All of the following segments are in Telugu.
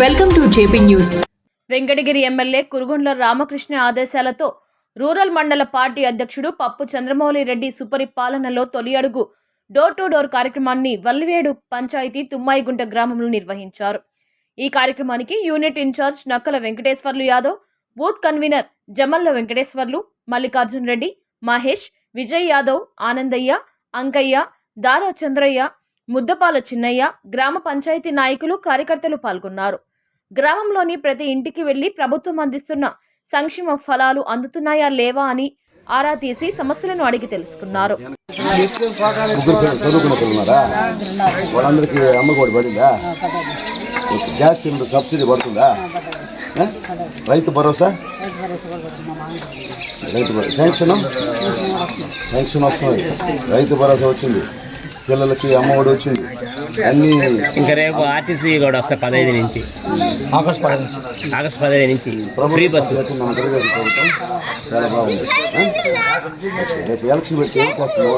Welcome to JP news. Venkatagiri MLA Kurugondla Ramakrishna ఆదేశాలతో రూరల్ మండల పార్టీ అధ్యక్షుడు పప్పు చంద్రమౌళి రెడ్డి సుపరిపాలనలో తొలి అడుగు డోర్ టు డోర్ కార్యక్రమాన్ని వల్లివేడు పంచాయతీ తుమ్మాయిగుంట గ్రామంలో నిర్వహించారు. ఈ కార్యక్రమానికి unit incharge Nakkala Venkateswarlu Yadav booth convener Jamalla Venkateswarlu Mallikarjun Reddy Mahesh Vijay Yadav Anandayya Ankayya Dara Chandrayya Muddapala Chinnayya గ్రామ పంచాయతీ నాయకులు కార్యకర్తలు పాల్గొన్నారు. గ్రామంలోని ప్రతి ఇంటికి వెళ్ళి ప్రభుత్వం అందిస్తున్న సంక్షేమ ఫలాలు అందుతున్నాయా లేవా అని ఆరా తీసి సమస్యలను అడిగి తెలుసుకున్నారు. వాళ్ళందరికీ అమ్మఒడి పడిందా? గ్యాస్ సిలిండర్ సబ్సిడీ పడుతుందా? రైతు భరోసా? రైతు శాంక్షన్ శాంక్షన్ వస్తుంది. రైతు భరోసా వచ్చింది. పిల్లలకి అమ్మఒడి వచ్చింది అన్నీ ఇంకా రేపు ఆర్టీసీ కూడా వస్తాయి పదహైదు నుంచి. ఆగస్ట్ పదహైదు నుంచి. ఫ్రీ బస్సు ప్రభుత్వం మన ప్రభుత్వం చాలా బాగుంది? రేపు ఎలక్షన్ పెట్టి వస్తుంది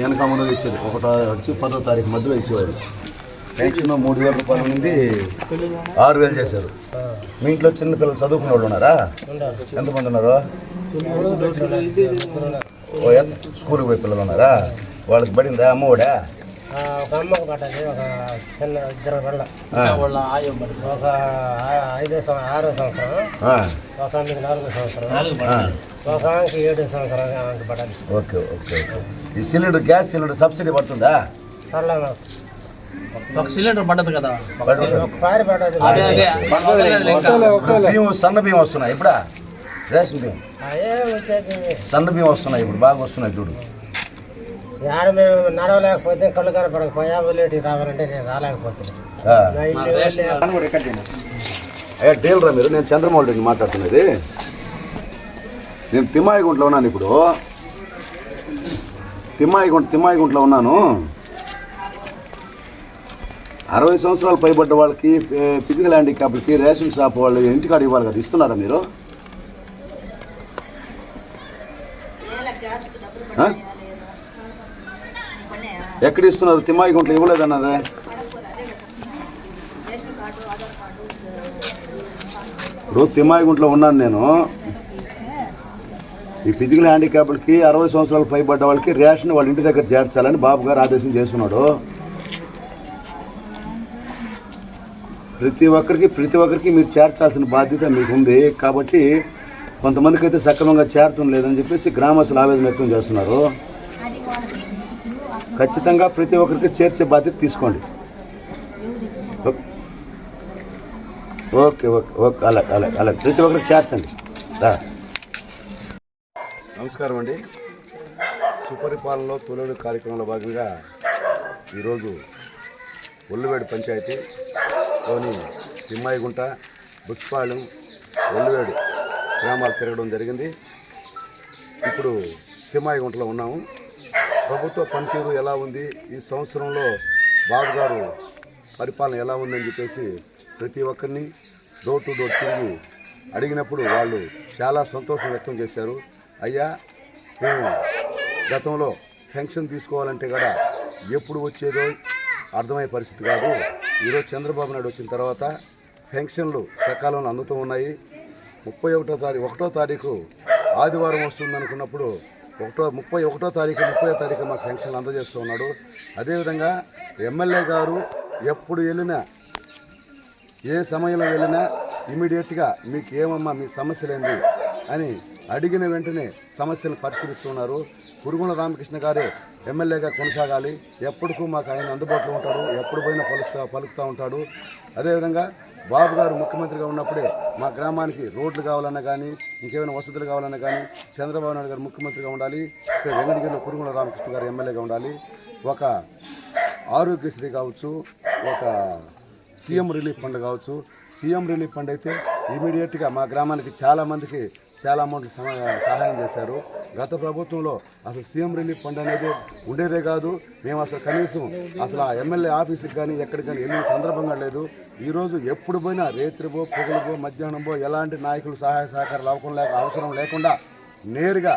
వెనక ఇచ్చేది. ఒకటో వచ్చి పదో తారీఖు మధ్యలో ఇచ్చేవారు పెన్షన్ మూడు వేల రూపాయల నుండి ఆరు వేలు చేశారు. మీ ఇంట్లో చిన్న పిల్లలు చదువుకునే వాళ్ళు ఉన్నారా? ఎంతమంది ఉన్నారు? స్కూల్కి పోయే పిల్లలు ఉన్నారా? వాళ్ళకి పడిందా అమ్మఒడా? ఒక అమ్మకు పడ్డది ఒక చిన్న ఇద్దరు ఆ, ఒక ఐదో సంవత్సరం ఆరో సంవత్సరం ఆ, ఒక ఆమెకి నాలుగో సంవత్సరం ఆ. ఒక ఆమెకి ఏడో సంవత్సరం ఆమెకి ఓకే ఓకే ఓకే. ఈ సిలిండర్ గ్యాస్ సిలిండర్ సబ్సిడీ పడుతుందా? పర్లేదు. ఒక సిలిండర్ పడ్డది కదా. అదే అదే. బియ్యం సన్న బియ్యం వస్తున్నాయి ఇప్పుడా? రేషన్ బియ్యం. వచ్చేది సన్న బియ్యం వస్తున్నాయి ఇప్పుడు బాగా వస్తున్నాయి చూడు. ఆడ మేము నడవలేకపోతే కళ్ళు కనపడకపోయా వెళ్ళేటి రావాలంటే నేను రాలేకపోతున్నాను అయ్యా డీలరా మీరు నేను చంద్రమౌళి రెడ్డి మాట్లాడుతున్నది. నేను తిమ్మాయిగుంట్లో ఉన్నాను ఇప్పుడు. తిమ్మాయిగుంట తిమ్మాయిగుంట్లో ఉన్నాను. అరవై సంవత్సరాలు పైబడ్డ వాళ్ళకి ఫిజికల్ హ్యాండిక్యాప్లకి రేషన్ షాప్ వాళ్ళు ఇంటికాడ ఇవ్వాలి కదా ఇస్తున్నారా మీరు? ఎక్కడ ఇస్తున్నారు? తిమ్మాయిగుంట్లో ఇవ్వలేదన్నారే? ఇప్పుడు తిమ్మాయిగుంట్లో ఉన్నాను నేను. ఈ ఫిజికల్ హ్యాండిక్యాప్లకి అరవై సంవత్సరాలు పైబడ్డ వాళ్ళకి రేషన్ వాళ్ళ ఇంటి దగ్గర చేర్చాలని బాబు గారు ఆదేశం చేస్తున్నాడు. ప్రతి ఒక్కరికి ప్రతి ఒక్కరికి మీరు చేర్చాల్సిన బాధ్యత మీకు ఉంది కాబట్టి కొంతమందికి అయితే సక్రమంగా చేరటం లేదని చెప్పేసి గ్రామస్తులు ఆవేదన వ్యక్తం చేస్తున్నారు. ఖచ్చితంగా ప్రతి ఒక్కరికి చేర్చే బాధ్యత తీసుకోండి. ఓకే ఓకే ఓకే అలాగే అలాగే అలాగే ప్రతి ఒక్కరికి చేర్చండి. నమస్కారం అండి. సుపరిపాలనలో తొలడు కార్యక్రమంలో భాగంగా ఈరోజు ఒల్లువేడు లోని తిమ్మాయిగుంట బుచ్చిపాళెం ఒల్లివేడు గ్రామాలు తిరగడం జరిగింది. ఇప్పుడు తిమ్మాయిగుంటలో ఉన్నాము. ప్రభుత్వ పనితీరు ఎలా ఉంది? ఈ సంవత్సరంలో బాబు గారు పరిపాలన ఎలా ఉందని చెప్పేసి ప్రతి ఒక్కరిని డోర్ టు డోర్ తిరిగి అడిగినప్పుడు వాళ్ళు చాలా సంతోషం వ్యక్తం చేశారు. అయ్యా మేము గతంలో పెన్షన్ తీసుకోవాలంటే కూడా ఎప్పుడు వచ్చేదో అర్థమయ్యే పరిస్థితి కాదు. ఈరోజు చంద్రబాబు నాయుడు వచ్చిన తర్వాత పెన్షన్లు సకాలంలో అందుతూ ఉన్నాయి. ముప్పై ఒకటో తారీఖు ఒకటో తారీఖు ఆదివారం వస్తుంది అనుకున్నప్పుడు ఒకటో ముప్పై ఒకటో తారీఖు ముప్పై తారీఖు మాకు పెన్షన్లు అందజేస్తూ ఉన్నాడు. అదేవిధంగా ఎమ్మెల్యే గారు ఎప్పుడు వెళ్ళినా ఏ సమయంలో వెళ్ళినా ఇమీడియట్గా మీకు ఏమమ్మా మీ సమస్యలేంది అని అడిగిన వెంటనే సమస్యలు పరిష్కరిస్తున్నారు పురుగుల రామకృష్ణ గారే ఎమ్మెల్యేగా కొనసాగాలి. ఎప్పటికూ మాకు ఆయన అందుబాటులో ఉంటాడు. ఎప్పుడు పోయినా పలుకుతా పలుకుతూ ఉంటాడు. అదేవిధంగా బాబు గారు ముఖ్యమంత్రిగా ఉన్నప్పుడే మా గ్రామానికి రోడ్లు కావాలన్నా కానీ ఇంకేమైనా వసతులు కావాలన్నా కానీ చంద్రబాబు నాయుడు గారు ముఖ్యమంత్రిగా ఉండాలి. ఇక్కడ వెంకటగిరిలో పురుగుల రామకృష్ణ గారు ఎమ్మెల్యేగా ఉండాలి. ఒక ఆరోగ్యశ్రీ కావచ్చు ఒక సీఎం రిలీఫ్ ఫండ్ కావచ్చు. సీఎం రిలీఫ్ ఫండ్ అయితే ఇమీడియట్గా మా గ్రామానికి చాలామందికి చాలా అమౌంట్ సహాయం చేశారు. గత ప్రభుత్వంలో అసలు సీఎం రిలీఫ్ ఫండ్ అనేది ఉండేదే కాదు. మేము అసలు కనీసం అసలు ఆ ఎమ్మెల్యే ఆఫీస్కి కానీ ఎక్కడికి కానీ వెళ్ళిన సందర్భంగా లేదు. ఈరోజు ఎప్పుడు పోయినా రేత్రిపో పొగలుపో మధ్యాహ్నంపో ఎలాంటి నాయకులు సహాయ సహకారాలు అవసరం లేక అవసరం లేకుండా నేరుగా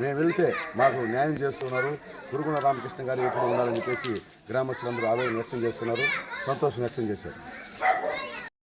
మేము వెళ్తే మాకు న్యాయం చేస్తున్నారు. గురుగుణ రామకృష్ణ గారు ఎప్పుడు ఉండాలని చెప్పేసి గ్రామస్తులందరూ ఆవేదన వ్యక్తం చేస్తున్నారు. సంతోషం వ్యక్తం చేశారు.